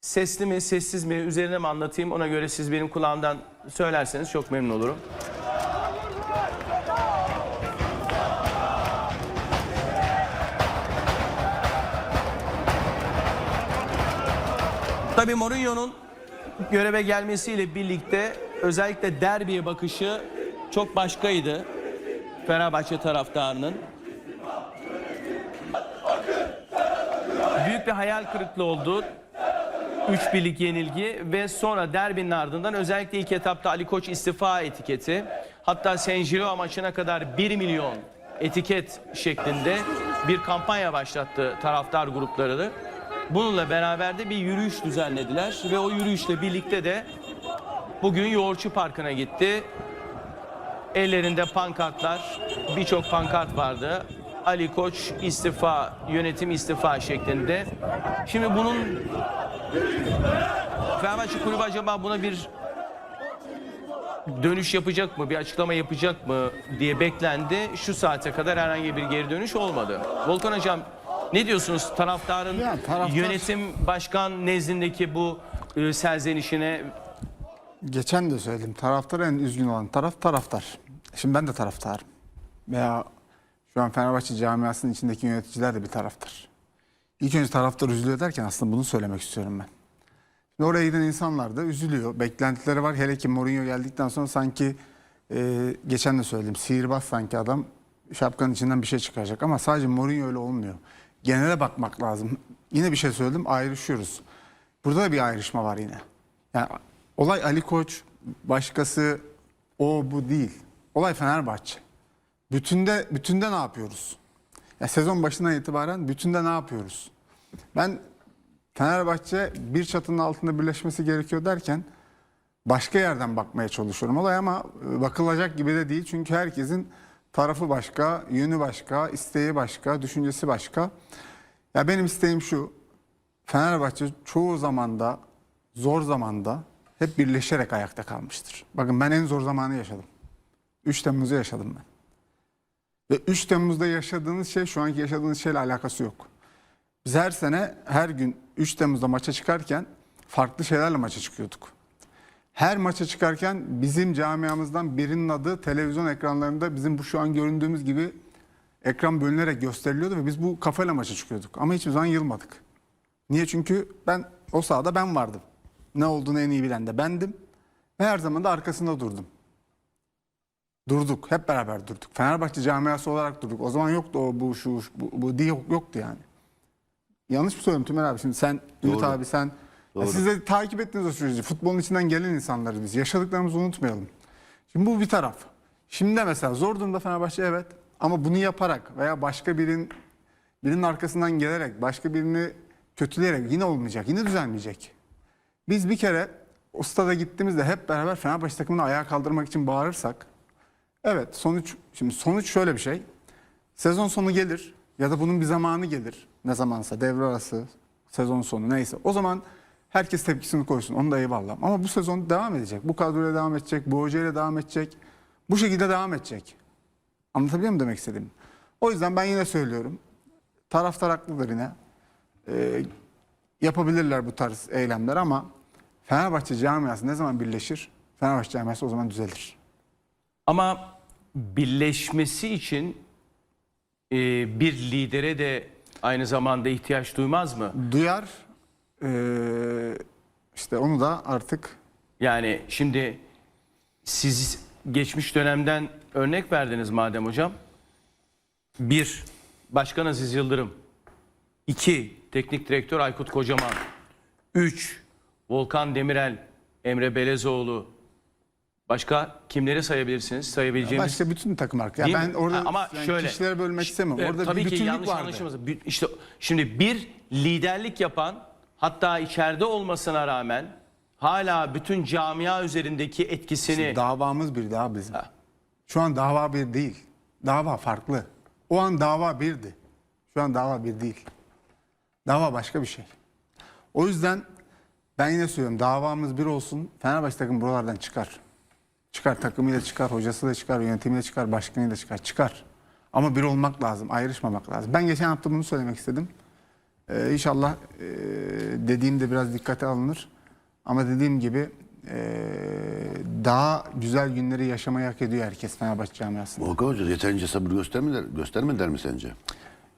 Sesli mi, sessiz mi, üzerine mi anlatayım ona göre siz benim kulağımdan söylerseniz çok memnun olurum. Tabii Mourinho'nun göreve gelmesiyle birlikte özellikle derbiye bakışı çok başkaydı Fenerbahçe taraftarının. Büyük bir hayal kırıklığı oldu. 3 birlik yenilgi ve sonra derbinin ardından özellikle ilk etapta Ali Koç istifa etiketi hatta Saint-Giro maçına kadar 1 milyon etiket şeklinde bir kampanya başlattı taraftar grupları. Bununla beraber de bir yürüyüş düzenlediler ve o yürüyüşle birlikte de bugün Yoğurtçu Parkı'na gitti. Ellerinde pankartlar, birçok pankart vardı. Ali Koç istifa, yönetim istifa şeklinde. Şimdi bunun Fenerbahçe Kulübü acaba buna bir dönüş yapacak mı, bir açıklama yapacak mı diye beklendi. Şu saate kadar herhangi bir geri dönüş olmadı. Volkan Hocam ne diyorsunuz taraftarın Ya taraftar- yönetim başkan nezdindeki bu e, serzenişine Geçen de söyledim. Taraftar en üzgün olan taraf taraftar. Şimdi ben de taraftarım. Veya şu an Fenerbahçe camiasının içindeki yöneticiler de bir taraftar. İlk önce taraftar üzülüyor derken aslında bunu söylemek istiyorum ben. Şimdi oraya giden insanlar da üzülüyor. Beklentileri var. Hele ki Mourinho geldikten sonra sanki e, geçen de söyledim. Sihirbaz sanki adam şapkanın içinden bir şey çıkaracak. Ama sadece Mourinho öyle olmuyor. Genele bakmak lazım. Yine bir şey söyledim ayrışıyoruz. Burada da bir ayrışma var yine. Yani olay Ali Koç, başkası o bu değil. Olay Fenerbahçe. Bütünde bütünde ne yapıyoruz? Ya sezon başından itibaren bütünde ne yapıyoruz? Ben Fenerbahçe bir çatının altında birleşmesi gerekiyor derken başka yerden bakmaya çalışıyorum olay ama e, bakılacak gibi de değil. Çünkü herkesin tarafı başka, yönü başka, isteği başka, düşüncesi başka. Ya benim isteğim şu. Fenerbahçe çoğu zamanda, zor zamanda hep birleşerek ayakta kalmıştır. Bakın ben en zor zamanı yaşadım. 3 Temmuz'u yaşadım ben. Ve 3 Temmuz'da yaşadığınız şey şu anki yaşadığınız şeyle alakası yok. Biz her sene her gün 3 Temmuz'da maça çıkarken farklı şeylerle maça çıkıyorduk. Her maça çıkarken bizim camiamızdan birinin adı televizyon ekranlarında bizim bu şu an göründüğümüz gibi ekran bölünerek gösteriliyordu ve biz bu kafayla maça çıkıyorduk. Ama hiçbir zaman yılmadık. Niye? Çünkü ben o sahada ben vardım. Ne olduğunu en iyi bilen de bendim. Ve her zaman da arkasında durdum. Durduk. Hep beraber durduk. Fenerbahçe camiası olarak durduk. O zaman yoktu o bu şu şu, bu, bu diye yok- yoktu yani. Yanlış mı söylüyorum Tümer abi? Şimdi sen, Ümit Doğru. abi sen. Doğru. siz de takip ettiğiniz o süreci. Futbolun içinden gelen insanlarız biz. Yaşadıklarımızı unutmayalım. Şimdi bu bir taraf. Şimdi de mesela zor durumda Fenerbahçe evet. Ama bunu yaparak veya başka birinin birinin arkasından gelerek başka birini kötüleyerek yine olmayacak. Yine düzelmeyecek. Biz bir kere o stada gittiğimizde hep beraber Fenerbahçe takımını ayağa kaldırmak için bağırırsak evet sonuç şimdi sonuç şöyle bir şey. Sezon sonu gelir ya da bunun bir zamanı gelir. Ne zamansa devre arası, sezon sonu neyse. O zaman herkes tepkisini koysun. Onu da eyvallah. Ama bu sezon devam edecek. Bu kadroyla devam edecek. Bu hocayla devam edecek. Bu şekilde devam edecek. Anlatabiliyor muyum demek istediğimi? O yüzden ben yine söylüyorum. Taraftar haklıdır yine. Ee, yapabilirler bu tarz eylemler ama Fenerbahçe camiası ne zaman birleşir? Fenerbahçe camiası o zaman düzelir. Ama birleşmesi için e, bir lidere de aynı zamanda ihtiyaç duymaz mı? Duyar ee, işte onu da artık Yani şimdi siz geçmiş dönemden örnek verdiniz madem hocam. Bir, Başkan Aziz Yıldırım. İki, Teknik Direktör Aykut Kocaman. Üç, Volkan Demirel, Emre Belezoğlu. Başka kimleri sayabilirsiniz? Sayabileceğimiz. başka bütün takım arkadaşlar. Değil Ya ben orada Ama yani şöyle, kişilere bölmek istemem. evet, Orada tabii bir ki bütünlük yanlış vardı. İşte şimdi bir liderlik yapan hatta içeride olmasına rağmen hala bütün camia üzerindeki etkisini Davamız bir daha bizim. Ha. Şu an dava bir değil. Dava farklı. O an dava birdi. Şu an dava bir değil. Dava başka bir şey. O yüzden ben yine söylüyorum davamız bir olsun. Fenerbahçe takım buralardan çıkar. Çıkar takımıyla çıkar, hocası da çıkar, yönetimiyle çıkar, başkanıyla çıkar. Çıkar. Ama bir olmak lazım, ayrışmamak lazım. Ben geçen hafta bunu söylemek istedim. Ee, inşallah e, dediğimde biraz dikkate alınır. Ama dediğim gibi e, daha güzel günleri yaşamayı hak ediyor herkes Fenerbahçe camiasında. Volkan Hoca yeterince sabır göstermediler, göstermediler mi sence?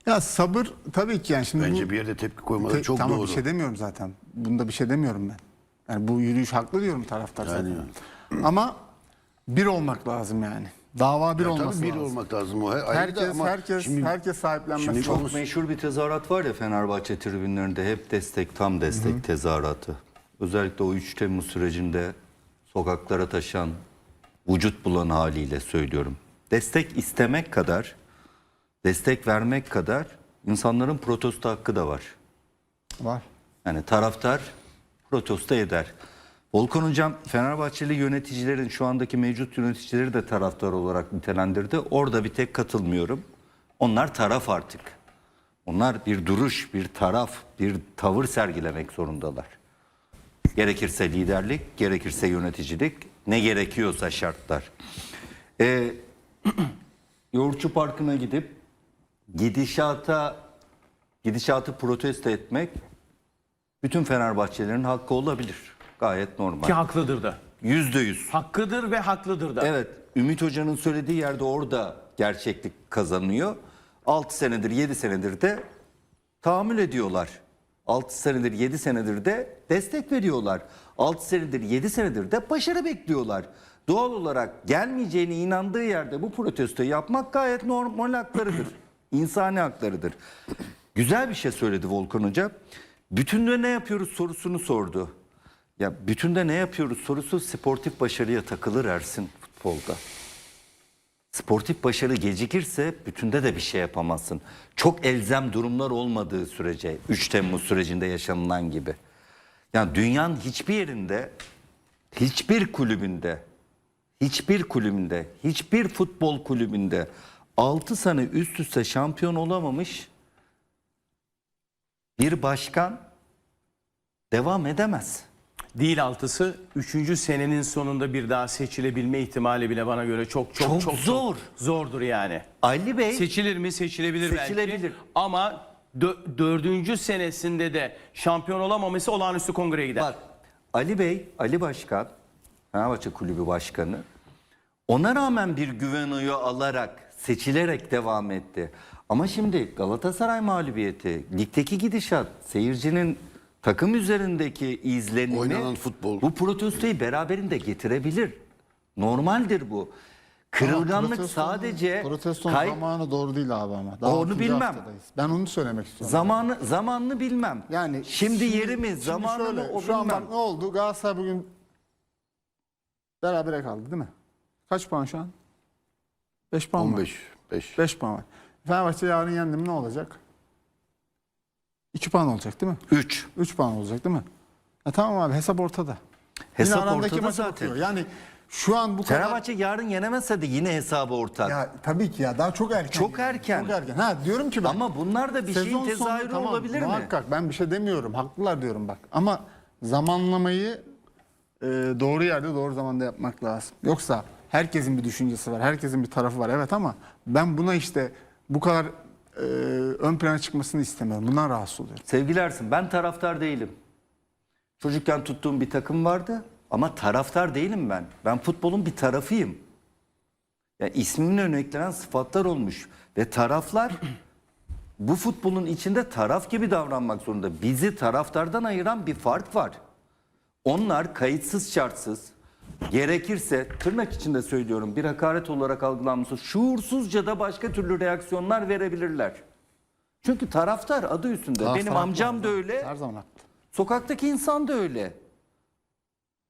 Ya sabır tabii ki yani şimdi Bence bu, bir yerde tepki koymaları Te- çok tamam doğru. bir şey demiyorum zaten. Bunda bir şey demiyorum ben. Yani bu yürüyüş haklı diyorum taraftar zaten. Yani. Ama bir olmak lazım yani. Dava bir Ya olması tabii bir lazım. olmak lazım o. Ayrı da Herkes ama herkes şimdi- herkes sahiplenmesi şimdi lazım. çok- Meşhur bir tezahürat var ya Fenerbahçe tribünlerinde hep destek tam destek tezahüratı. Özellikle o 3 Temmuz sürecinde sokaklara taşan vücut bulan haliyle söylüyorum. Destek istemek kadar destek vermek kadar insanların protesto hakkı da var. Var. Yani taraftar protesto eder. Volkan Hocam Fenerbahçeli yöneticilerin şu andaki mevcut yöneticileri de taraftar olarak nitelendirdi. Orada bir tek katılmıyorum. Onlar taraf artık. Onlar bir duruş, bir taraf, bir tavır sergilemek zorundalar. Gerekirse liderlik, gerekirse yöneticilik, ne gerekiyorsa şartlar. Ee, Yoğurtçu Parkı'na gidip gidişata gidişatı protesto etmek bütün Fenerbahçelerin hakkı olabilir. Gayet normal. Ki haklıdır da. Yüzde yüz. Hakkıdır ve haklıdır da. Evet. Ümit Hoca'nın söylediği yerde orada gerçeklik kazanıyor. 6 senedir 7 senedir de tahammül ediyorlar. 6 senedir 7 senedir de destek veriyorlar. 6 senedir 7 senedir de başarı bekliyorlar. Doğal olarak gelmeyeceğine inandığı yerde bu protestoyu yapmak gayet normal haklarıdır. İnsani haklarıdır. Güzel bir şey söyledi Volkan Hoca. Bütünde ne yapıyoruz sorusunu sordu. Ya bütünde ne yapıyoruz sorusu sportif başarıya takılır Ersin futbolda. Sportif başarı gecikirse bütünde de bir şey yapamazsın. Çok elzem durumlar olmadığı sürece 3 Temmuz sürecinde yaşanılan gibi. Yani dünyanın hiçbir yerinde hiçbir kulübünde hiçbir kulübünde hiçbir futbol kulübünde 6 sene üst üste şampiyon olamamış bir başkan devam edemez. Değil altısı. Üçüncü senenin sonunda bir daha seçilebilme ihtimali bile bana göre çok çok Çok çok, zor. zordur yani. Ali Bey Seçilir mi? Seçilebilir, belki. Seçilebilir. Ama dö- dördüncü senesinde de şampiyon olamaması olağanüstü kongreye gider. Bak Ali Bey, Ali Başkan, Fenerbahçe Kulübü Başkanı ona rağmen bir güven oyu alarak, seçilerek devam etti. Ama şimdi Galatasaray mağlubiyeti, ligdeki gidişat, seyircinin takım üzerindeki izlenimi Oynanan futbol. bu protestoyu beraberinde getirebilir. Normaldir bu. Kırılganlık Protestonun- sadece protestonun kay- zamanı doğru değil abi ama. Daha Onu altıncı bilmem. haftadayız. Ben onu söylemek istiyorum. zamanı zamanını bilmem. Yani şimdi, yerimiz, şimdi zamanını şöyle, o Şu an bilmem. bak ne oldu? Galatasaray bugün berabere kaldı değil mi? Kaç puan şu an? 5 puan mı? 15, 5. 5 puan var. Fenerbahçe yarın yendi mi ne olacak? 2 puan olacak değil mi? 3. 3 puan olacak değil mi? E tamam abi hesap ortada. Hesap ortada zaten. bakıyor. Yani şu an bu kadar... Fenerbahçe yarın yenemezse de yine hesabı ortak. Ya tabii ki ya daha çok erken. Çok yani. erken. Çok erken. Ha diyorum ki ben. Ama bunlar da bir şeyin sezon sonu tezahürü tamam, olabilir mi? Muhakkak ben bir şey demiyorum. Haklılar diyorum bak. Ama zamanlamayı e, doğru yerde doğru zamanda yapmak lazım. Yoksa herkesin bir düşüncesi var. Herkesin bir tarafı var. Evet ama ben buna işte bu kadar e, ön plana çıkmasını istemiyorum. Bundan rahatsız oluyorum. Sevgili Ersin ben taraftar değilim. Çocukken tuttuğum bir takım vardı ama taraftar değilim ben. Ben futbolun bir tarafıyım. Ya ismimin önüne eklenen sıfatlar olmuş ve taraflar bu futbolun içinde taraf gibi davranmak zorunda. Bizi taraftardan ayıran bir fark var. Onlar kayıtsız şartsız gerekirse tırnak içinde söylüyorum bir hakaret olarak algılanması şuursuzca da başka türlü reaksiyonlar verebilirler. Çünkü taraftar adı üstünde. Taraftar Benim amcam da öyle. Her zaman haklı. Sokaktaki insan da öyle.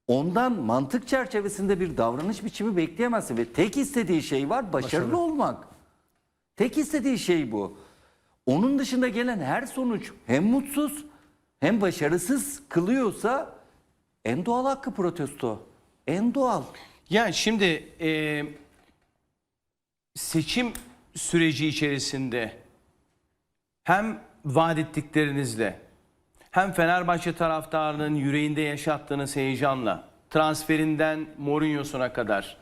Ondan mantık çerçevesinde bir davranış biçimi bekleyemezsin ve tek istediği şey var başarılı olmak. Tek istediği şey bu. Onun dışında gelen her sonuç hem mutsuz hem başarısız kılıyorsa en doğal hakkı protesto. En doğal. Yani şimdi e, seçim süreci içerisinde hem vaat ettiklerinizle hem Fenerbahçe taraftarının yüreğinde yaşattığınız heyecanla transferinden Mourinho'suna kadar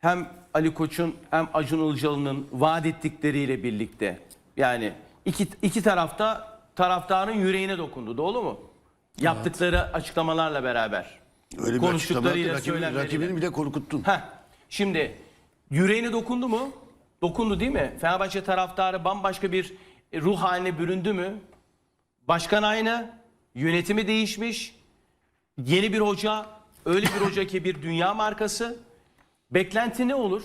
hem Ali Koç'un hem Acun Ilıcalı'nın vaat ettikleriyle birlikte yani iki, iki tarafta taraftarın yüreğine dokundu. Doğru mu? Yaptıkları açıklamalarla beraber. Öyle bir. Konuştuklarıyla Rakibini, söylemleriyle. rakibini bile korkuttun. Heh, şimdi yüreğine dokundu mu? Dokundu değil mi? Fenerbahçe taraftarı bambaşka bir ruh haline büründü mü? Başkan aynı, yönetimi değişmiş, yeni bir hoca, öyle bir hoca ki bir dünya markası. Beklenti ne olur?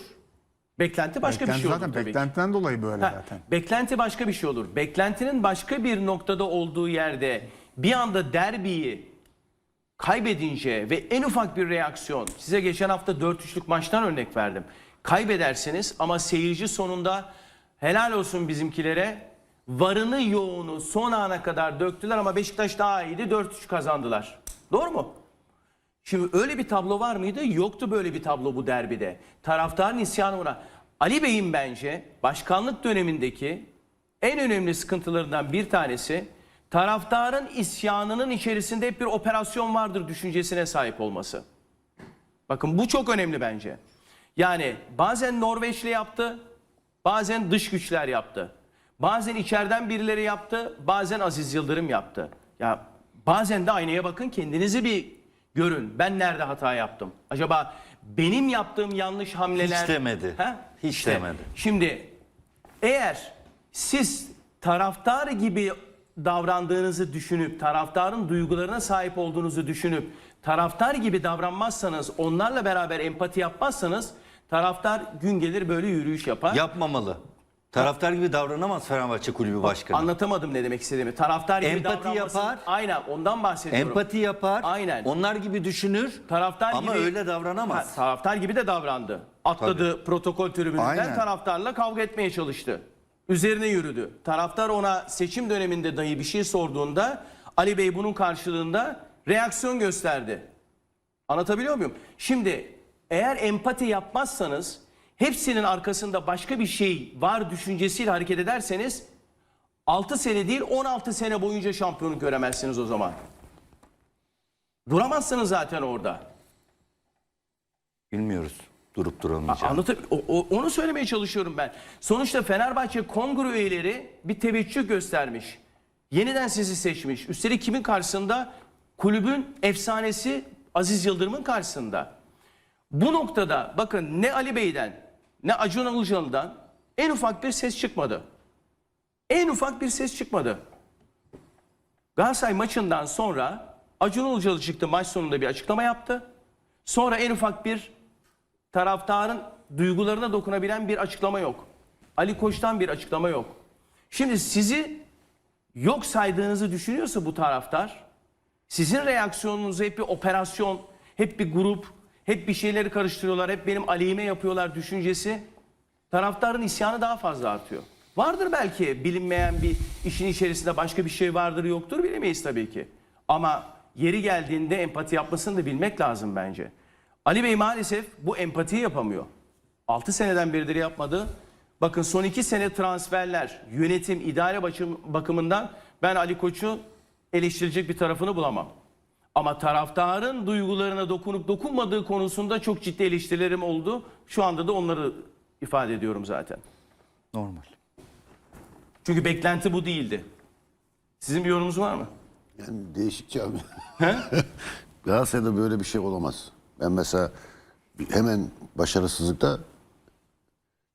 Beklenti başka Beklenti bir şey olur zaten tabii ki. beklentiden dolayı böyle Ha, zaten. Beklenti başka bir şey olur. Beklentinin başka bir noktada olduğu yerde bir anda derbiyi kaybedince ve en ufak bir reaksiyon size geçen hafta 4-3'lük maçtan örnek verdim. Kaybedersiniz ama seyirci sonunda helal olsun bizimkilere varını yoğunu son ana kadar döktüler ama Beşiktaş daha iyiydi 4-3 kazandılar. Doğru mu? Şimdi öyle bir tablo var mıydı? Yoktu böyle bir tablo bu derbide. Taraftarın isyanı buna. Ali Bey'in bence başkanlık dönemindeki en önemli sıkıntılarından bir tanesi taraftarın isyanının içerisinde hep bir operasyon vardır düşüncesine sahip olması. Bakın bu çok önemli bence. Yani bazen Norveçli yaptı, bazen dış güçler yaptı. Bazen içeriden birileri yaptı, bazen Aziz Yıldırım yaptı. Ya bazen de aynaya bakın kendinizi bir görün. Ben nerede hata yaptım? Acaba benim yaptığım yanlış hamleler... Hiç demedi. Ha? Hiç İşte, demedi. Şimdi eğer siz taraftar gibi davrandığınızı düşünüp taraftarın duygularına sahip olduğunuzu düşünüp taraftar gibi davranmazsanız onlarla beraber empati yapmazsanız taraftar gün gelir böyle yürüyüş yapar. Yapmamalı. Taraftar gibi davranamaz Fenerbahçe Kulübü Başkanı. Anlatamadım ne demek istediğimi. Taraftar gibi Empati davranmasın- yapar. Aynen ondan bahsediyorum. Empati yapar. Aynen. Onlar gibi düşünür. Taraftar ama gibi, öyle davranamaz. Ha, taraftar gibi de davrandı. Atladı protokol tribününden Aynen. taraftarla kavga etmeye çalıştı. Üzerine yürüdü. Taraftar ona seçim döneminde dahi bir şey sorduğunda Ali Bey bunun karşılığında reaksiyon gösterdi. Anlatabiliyor muyum? Şimdi eğer empati yapmazsanız hepsinin arkasında başka bir şey var düşüncesiyle hareket ederseniz 6 sene değil 16 sene boyunca şampiyonluk göremezsiniz o zaman. Duramazsınız zaten orada. Bilmiyoruz. Durup duramayacağını. Anlatıp o- o- onu söylemeye çalışıyorum ben. Sonuçta Fenerbahçe kongre üyeleri bir teveccüh göstermiş. Yeniden sizi seçmiş. Üstelik kimin karşısında? Kulübün efsanesi Aziz Yıldırım'ın karşısında. Bu noktada bakın ne Ali Bey'den ne Acun Ilıcalı'dan en ufak bir ses çıkmadı. En ufak bir ses çıkmadı. Galatasaray maçından sonra Acun Ilıcalı çıktı maç sonunda bir açıklama yaptı. Sonra en ufak bir taraftarın duygularına dokunabilen bir açıklama yok. Ali Koç'tan bir açıklama yok. Şimdi sizi yok saydığınızı düşünüyorsa bu taraftar, sizin reaksiyonunuzu hep bir operasyon, hep bir grup, hep bir şeyleri karıştırıyorlar, hep benim aleyhime yapıyorlar düşüncesi, taraftarın isyanı daha fazla artıyor. Vardır belki bilinmeyen bir işin içerisinde başka bir şey vardır yoktur bilemeyiz tabii ki. Ama yeri geldiğinde empati yapmasını da bilmek lazım bence. Ali Bey maalesef bu empatiyi yapamıyor. 6 seneden beridir yapmadı. Bakın son 2 sene transferler, yönetim, idare bakımından ben Ali Koç'u eleştirecek bir tarafını bulamam. Ama taraftarın duygularına dokunup dokunmadığı konusunda çok ciddi eleştirilerim oldu. Şu anda da onları ifade ediyorum zaten. Normal. Çünkü beklenti bu değildi. Sizin bir yorumunuz var mı? Yani değişik cami. Galatasaray'da böyle bir şey olamaz. Ben mesela hemen başarısızlıkta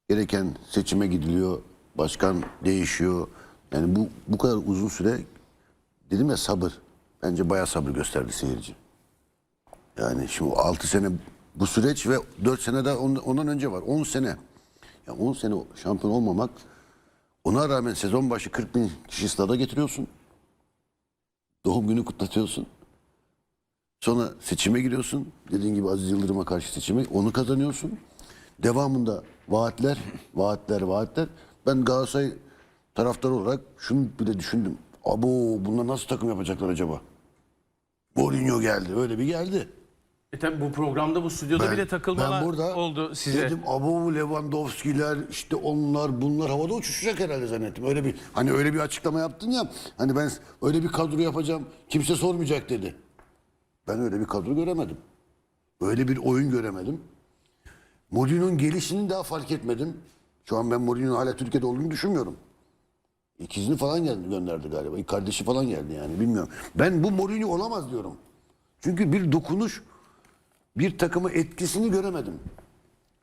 gereken seçime gidiliyor. Başkan değişiyor. Yani bu bu kadar uzun süre dedim ya sabır. Bence bayağı sabır gösterdi seyirci. Yani şimdi 6 sene bu süreç ve 4 sene daha on- ondan önce var. 10 sene. Ya 10 sene şampiyon olmamak ona rağmen sezon başı 40 bin kişi stada getiriyorsun. Doğum günü kutlatıyorsun. Sonra seçime giriyorsun. Dediğin gibi Aziz Yıldırım'a karşı seçime. Onu kazanıyorsun. Devamında vaatler, vaatler, vaatler. Ben Galatasaray taraftarı olarak şunu bile düşündüm. Abo bunlar nasıl takım yapacaklar acaba? Mourinho geldi. Öyle bir geldi. E tabi bu programda bu stüdyoda bile takılmalar ben burada oldu size. Dedim abo Lewandowski'ler işte onlar bunlar havada uçuşacak herhalde zannettim. Öyle bir hani öyle bir açıklama yaptın ya. Hani ben öyle bir kadro yapacağım. Kimse sormayacak dedi. Ben öyle bir kadro göremedim. Öyle bir oyun göremedim. Mourinho'nun gelişini daha fark etmedim. Şu an ben Mourinho'nun hala Türkiye'de olduğunu düşünmüyorum. İkizini falan geldi gönderdi galiba. Kardeşi falan geldi yani bilmiyorum. Ben bu Mourinho olamaz diyorum. Çünkü bir dokunuş bir takıma etkisini göremedim.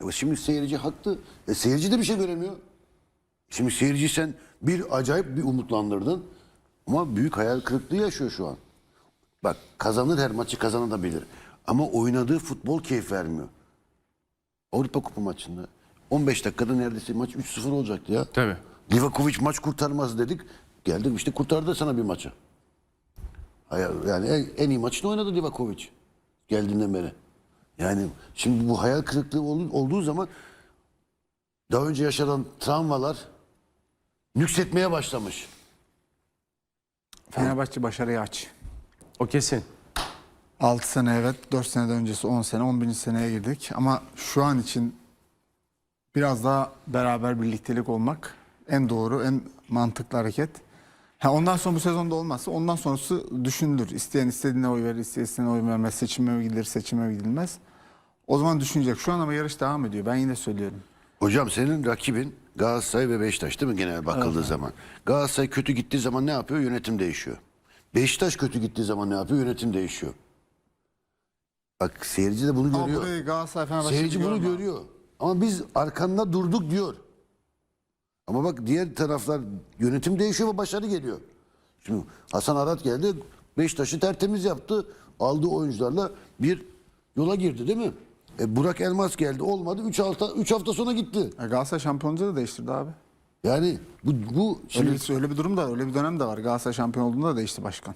Ama şimdi seyirci haklı. E, seyirci de bir şey göremiyor. Şimdi seyirci sen bir acayip bir umutlandırdın. Ama büyük hayal kırıklığı yaşıyor şu an. Bak kazanır her maçı kazanabilir. Ama oynadığı futbol keyif vermiyor. Avrupa Kupa maçında 15 dakikada neredeyse maç 3-0 olacaktı ya. Tabii. Livakovic maç kurtarmaz dedik. Geldik işte kurtardı sana bir maçı. Hayal- Yani en, en iyi maçını oynadı Livakovic. Geldiğinden beri. Yani şimdi bu hayal kırıklığı ol- olduğu zaman daha önce yaşanan travmalar nüksetmeye başlamış. Fenerbahçe başarıyı aç. O kesin. 6 sene evet, 4 seneden öncesi 10 sene, 11. seneye girdik. Ama şu an için biraz daha beraber birliktelik olmak en doğru, en mantıklı hareket. Ha ondan sonra bu sezonda olmazsa ondan sonrası düşünülür. İsteyen istediğine oy verir, isteyen istediğine oy vermez. Seçime mi gidilir, seçime mi gidilmez. O zaman düşünecek. Şu an ama yarış devam ediyor. Ben yine söylüyorum. Hocam senin rakibin Galatasaray ve Beşiktaş değil mi genel bakıldığı zaman? Galatasaray kötü gittiği zaman ne yapıyor? Yönetim değişiyor. Beşiktaş kötü gittiği zaman ne yapıyor? Yönetim değişiyor. Bak seyirci de bunu Ama görüyor. burayı Galatasaray Fenerbahçe Seyirci bunu görme. görüyor. Ama biz arkanda durduk diyor. Ama bak diğer taraflar yönetim değişiyor ve başarı geliyor. Şimdi Hasan Arat geldi. Beşiktaş'ı tertemiz yaptı. Aldığı oyuncularla bir yola girdi değil mi? E Burak Elmas geldi. Olmadı. 3 hafta 3 hafta sonra gitti. E, Galatasaray şampiyonluğu da değiştirdi abi. Yani bu bu şimdi Öyle, bir- öyle bir durum da var. Öyle bir dönem de var. Galatasaray şampiyon olduğunda da değişti başkan.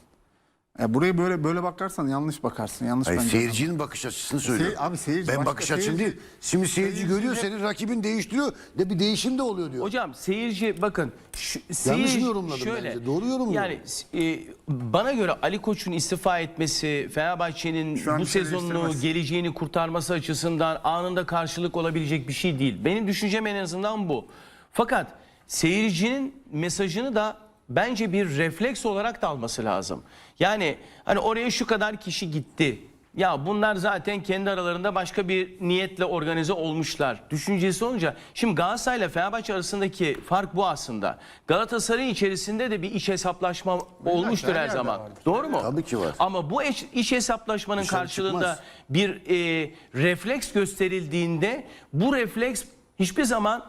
E, burayı böyle böyle bakarsan yanlış bakarsın. Yanlış Hayır, bence. seyircinin bakış açısını söylüyorum. abi seyirci ben bakış açım değil. Şimdi seyirci, seyirci görüyor hep- senin rakibin değiştiriyor de bir değişim de oluyor diyor. Hocam seyirci bakın şu, seyirci, yorumladım şöyle, bence, doğru yorumluyorum. Yani e, bana göre Ali Koç'un istifa etmesi Fenerbahçe'nin bu şey sezonunu geleceğini kurtarması açısından anında karşılık olabilecek bir şey değil. Benim düşüncem en azından bu. Fakat seyircinin mesajını da bence bir refleks olarak da alması lazım. Yani hani oraya şu kadar kişi gitti. Ya bunlar zaten kendi aralarında başka bir niyetle organize olmuşlar. Düşüncesi olunca şimdi Galatasaray ile Fenerbahçe arasındaki fark bu aslında. Galatasaray içerisinde de bir iç hesaplaşma olmuştur her zaman. vardır. Doğru mu? Tabii ki var. Ama bu iç, iç hesaplaşmanın Dışarı karşılığında çıkmaz. bir e, refleks gösterildiğinde bu refleks hiçbir zaman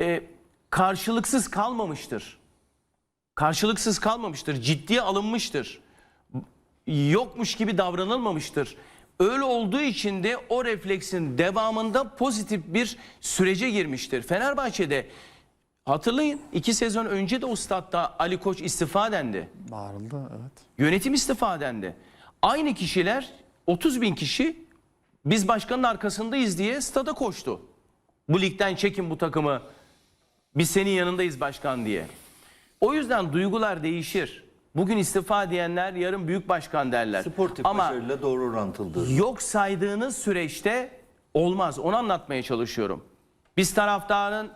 e, karşılıksız kalmamıştır. Karşılıksız kalmamıştır. Ciddiye alınmıştır. Yokmuş gibi davranılmamıştır. Öyle olduğu için de o refleksin devamında pozitif bir sürece girmiştir. Fenerbahçe'de hatırlayın iki sezon önce de o statta Ali Koç istifa dendi. Bağırıldı evet. Yönetim istifa dendi. Aynı kişiler 30 bin kişi biz başkanın arkasındayız diye stada koştu. Bu ligden çekin bu takımı. Biz senin yanındayız başkan diye. O yüzden duygular değişir. Bugün istifa diyenler yarın büyük başkan derler. Sportif Ama başarıyla doğru orantılıdır. yok saydığınız süreçte olmaz. Onu anlatmaya çalışıyorum. Biz taraftarın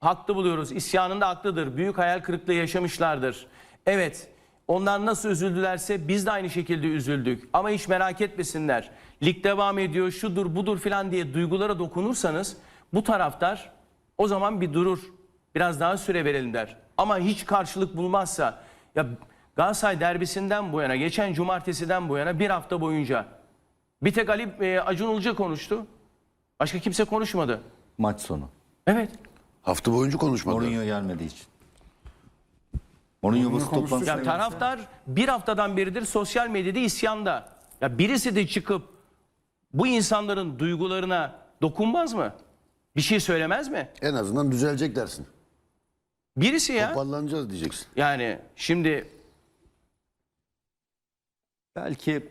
haklı buluyoruz. İsyanında haklıdır. Büyük hayal kırıklığı yaşamışlardır. Evet. Onlar nasıl üzüldülerse biz de aynı şekilde üzüldük. Ama hiç merak etmesinler. Lig devam ediyor, şudur budur filan diye duygulara dokunursanız bu taraftar o zaman bir durur. Biraz daha süre verelim der. Ama hiç karşılık bulmazsa ya Galatasaray derbisinden bu yana, geçen cumartesiden bu yana bir hafta boyunca bir tek Ali e, Acun Ilıca konuştu. Başka kimse konuşmadı. Maç sonu. Evet. Hafta boyunca konuşmadı. Mourinho gelmediği için. Mourinho basın toplantısı. Ya taraftar bir haftadan beridir sosyal medyada isyanda. Ya birisi de çıkıp bu insanların duygularına dokunmaz mı? Bir şey söylemez mi? En azından düzelecek dersin. Birisi ya. Toparlanacağız diyeceksin. Yani şimdi Belki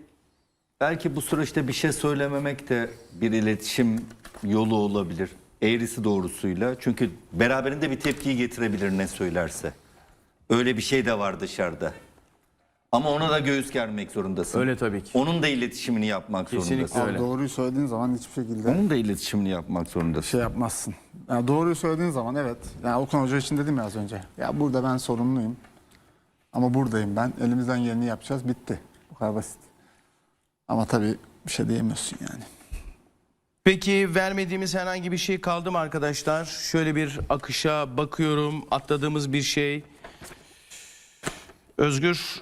belki bu süreçte bir şey söylememek de bir iletişim yolu olabilir. Eğrisi doğrusuyla. Çünkü beraberinde bir tepkiyi getirebilir ne söylerse. Öyle bir şey de var dışarıda. Ama ona da göğüs germek zorundasın. Öyle tabii ki. Onun da iletişimini yapmak Kesinlikle zorundasın. Abi Öyle. doğruyu söylediğin zaman hiçbir şekilde Onun da iletişimini yapmak zorundasın. şey yapmazsın. Yani doğruyu söylediğin zaman evet. Yani Okan Hoca için dedim ya az önce. Ya burada ben sorumluyum. Ama buradayım ben. Elimizden geleni yapacağız. Bitti. Bu kadar basit. Ama tabii bir şey diyemiyorsun yani. Peki vermediğimiz herhangi bir şey kaldı mı arkadaşlar? Şöyle bir akışa bakıyorum. Atladığımız bir şey. Özgür